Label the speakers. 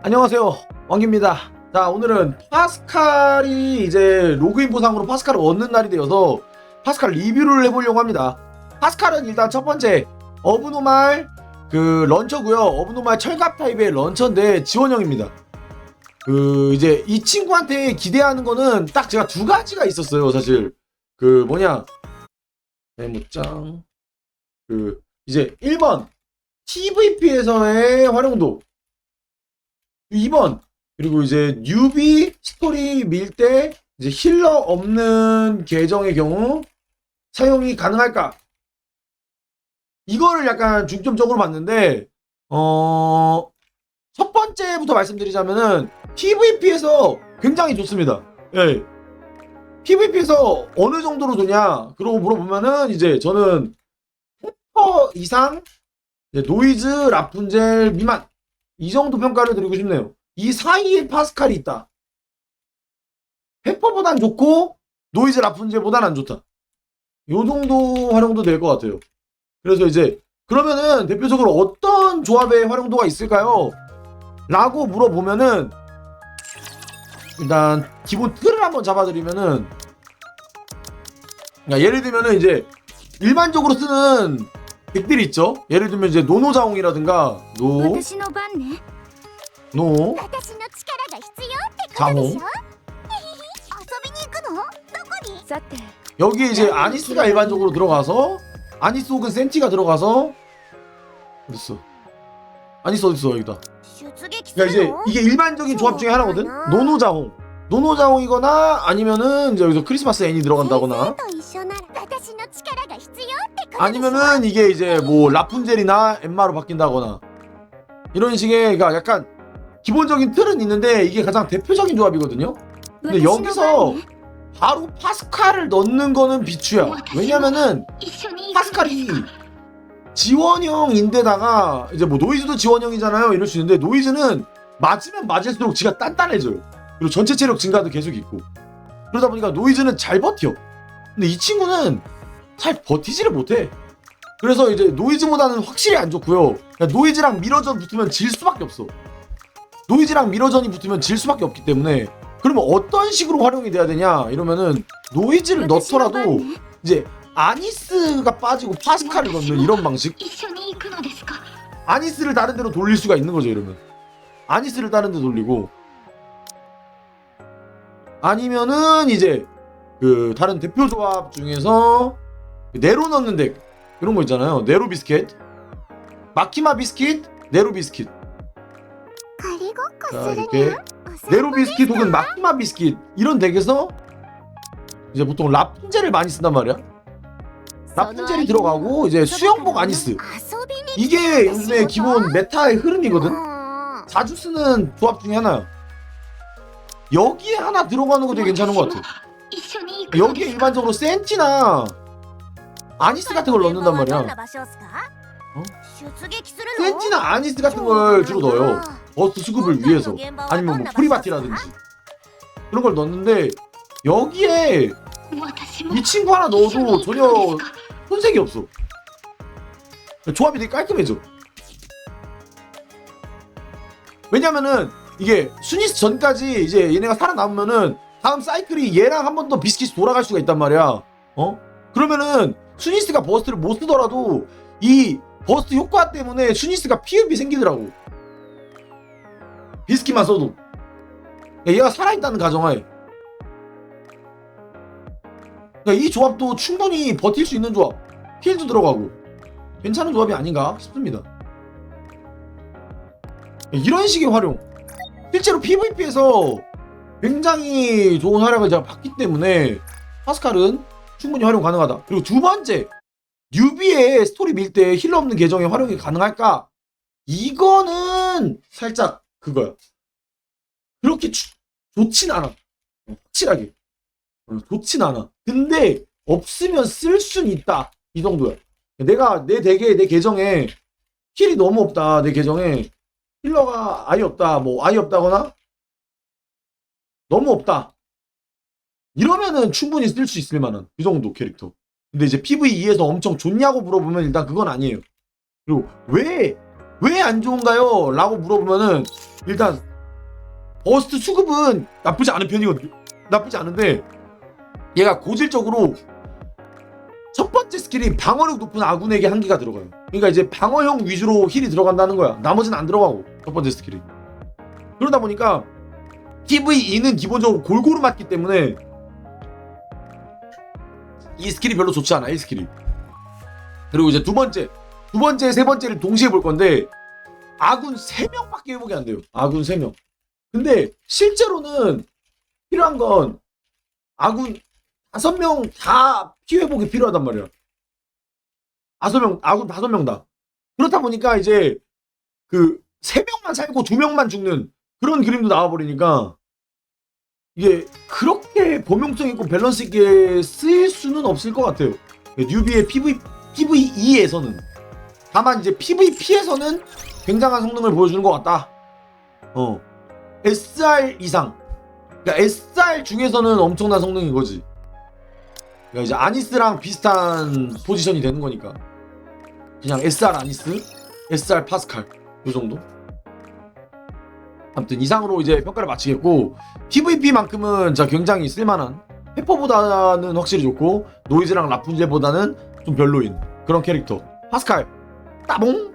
Speaker 1: 안녕하세요. 왕기입니다. 자 오늘은 파스칼이 이제 로그인 보상으로 파스칼을 얻는 날이 되어서 파스칼 리뷰를 해보려고 합니다. 파스칼은 일단 첫 번째 어브노말 그 런처고요. 어브노말 철갑 타입의 런처인데 지원형입니다. 그 이제 이 친구한테 기대하는 거는 딱 제가 두 가지가 있었어요 사실. 그 뭐냐? 메모장. 그 이제 1번 TVP에서의 활용도 2번 그리고 이제 뉴비 스토리 밀 때 이제 힐러 없는 계정의 경우 사용이 가능할까? 이거를 약간 중점적으로 봤는데 어... 첫 번째부터 말씀드리자면은 PVP에서 굉장히 좋습니다. 예. PVP에서 어느 정도로 좋냐? 그러고 물어보면은 이제 저는 페퍼 이상 이제 노이즈 라푼젤 미만 이 정도 평가를 드리고 싶네요. 이 사이에 파스칼이 있다. 페퍼보단 좋고 노이즈 라푼젤보단 안 좋다. 요 정도 활용도 될 것 같아요. 그래서 이제 그러면은 대표적으로 어떤 조합의 활용도가 있을까요? 라고 물어보면은 일단 기본 틀을 한번 잡아드리면은 예를 들면은 이제 일반적으로 쓰는 덱들이 있죠. 예를 들면 이제 노노자홍이라든가 노
Speaker 2: 私の番ね
Speaker 1: 노
Speaker 2: 私の力が必要って
Speaker 1: ザホン
Speaker 2: ことでしょ遊びに行くのどこにさて
Speaker 1: 여기에 이제 아니스가 일반적으로 들어가서 아니스 혹은 센티가 들어가서 어딨어? 아니스 어딨어 여기다.
Speaker 2: 出撃す
Speaker 1: 그러니까
Speaker 2: る
Speaker 1: 이제
Speaker 2: の
Speaker 1: 이게 일반적인 조합 중에 하나거든. 노노자홍. 노노자홍이거나 아니면은 이제 여기서 크리스마스 애니
Speaker 2: 先
Speaker 1: 들어간다거나
Speaker 2: 生と一緒な
Speaker 1: 아니면은 이게 이제 뭐 라푼젤이나 엠마로 바뀐다거나 이런 식의 그러니까 약간 기본적인 틀은 있는데 이게 가장 대표적인 조합이거든요. 근데 여기서 바로 파스칼을 넣는 거는 비추야. 왜냐면은 파스칼이 지원형인데다가 이제 뭐 노이즈도 지원형이잖아요. 이럴 수 있는데 노이즈는 맞으면 맞을수록 지가 단단해져요. 그리고 전체 체력 증가도 계속 있고 그러다 보니까 노이즈는 잘 버텨. 근데 이 친구는 잘 버티지를 못해. 그래서 이제 노이즈보다는 확실히 안 좋고요. 그러니까 노이즈랑 미러전 붙으면 질 수밖에 없어. 노이즈랑 미러전이 붙으면 질 수밖에 없기 때문에 그러면 어떤 식으로 활용이 돼야 되냐? 이러면은 노이즈를 넣더라도 이제 아니스가 빠지고 파스칼을 넣는 이런 방식. 아니스를 다른 데로 돌릴 수가 있는 거죠 이러면. 아니스를 다른 데 돌리고. 아니면은 이제 그 다른 대표 조합 중에서 네로 넣는 덱 그런 거 있잖아요. 네로 비스킷, 마키마 비스킷, 네로 비스킷. 자 이렇게 네로 비스킷 혹은 마키마 비스킷 이런 덱에서 이제 보통 라푼젤을 많이 쓴단 말이야. 라푼젤이 들어가고 이제 수영복 아니스 이게 요즘에 기본 메타의 흐름이거든. 자주 쓰는 조합 중에 하나야. 여기에 하나 들어가는 것도 괜찮은 것 같아.
Speaker 2: 그
Speaker 1: 여기에 일반적으로 센티나 아니스 같은 걸 넣는단 말이야. 어? 센티나 아니스 같은 걸 주로 넣어요. 버스 수급을 위해서 아니면 뭐 프리바티라든지 그런 걸 넣는데 여기에 이 친구 하나 넣어도 전혀 손색이 없어. 조합이 되게 깔끔해져. 왜냐면은 이게 순위 전까지 이제 얘네가 살아남으면은 다음 사이클이 얘랑 한 번 더 비스킷이 돌아갈 수가 있단 말이야. 어? 그러면은 수니스가 버스트를 못 쓰더라도 이 버스트 효과 때문에 수니스가 피흡이 생기더라고. 비스킷만 써도. 그러니까 얘가 살아있다는 가정하에. 그러니까 이 조합도 충분히 버틸 수 있는 조합. 힐도 들어가고. 괜찮은 조합이 아닌가 싶습니다. 이런 식의 활용. 실제로 PVP에서 굉장히 좋은 활약을 제가 봤기 때문에 파스칼은 충분히 활용 가능하다. 그리고 두 번째, 뉴비의 스토리 밀 때 힐러 없는 계정에 활용이 가능할까? 이거는 살짝 그거야. 그렇게 주- 좋진 않아. 확실하게. 어, 좋진 않아. 근데 없으면 쓸 수는 있다. 이 정도야. 내가 내 덱에 내 계정에 힐이 너무 없다. 내 계정에 힐러가 아예 없다. 뭐 아예 없다거나 너무 없다. 이러면은 충분히 쓸 수 있을 만한 이 정도 캐릭터. 근데 이제 PVE에서 엄청 좋냐고 물어보면 일단 그건 아니에요. 그리고 왜 왜 안 좋은가요? 라고 물어보면은 일단 버스트 수급은 나쁘지 않은 편이거든요. 나쁘지 않은데 얘가 고질적으로 첫 번째 스킬이 방어력 높은 아군에게 한계가 들어가요. 그러니까 이제 방어형 위주로 힐이 들어간다는 거야. 나머지는 안 들어가고 첫 번째 스킬이. 그러다 보니까 PVE는 기본적으로 골고루 맞기 때문에 이 스킬이 별로 좋지 않아. 이 스킬이. 그리고 이제 두 번째, 두 번째, 세 번째를 동시에 볼 건데 아군 3명밖에 회복이 안 돼요. 아군 3명. 근데 실제로는 필요한 건 아군 5명 다 피회복이 필요하단 말이야. 5명, 아군 5명 다. 그렇다 보니까 이제 그 3명만 살고 2명만 죽는 그런 그림도 나와버리니까 이게 그렇게 범용성 있고 밸런스 있게 쓰일 수는 없을 것 같아요. 뉴비의 PV, PVE에서는. 다만 이제 PVP에서는 굉장한 성능을 보여주는 것 같다. 어. SR 이상. 그러니까 SR 중에서는 엄청난 성능인 거지. 그러니까 이제 아니스랑 비슷한 포지션이 되는 거니까. 그냥 SR 아니스, SR 파스칼 요 정도. 아무튼 이상으로 이제 평가를 마치겠고 PVP만큼은 자 굉장히 쓸만한 페퍼보다는 확실히 좋고 노이즈랑 라푼젤보다는 좀 별로인 그런 캐릭터. 파스칼. 따봉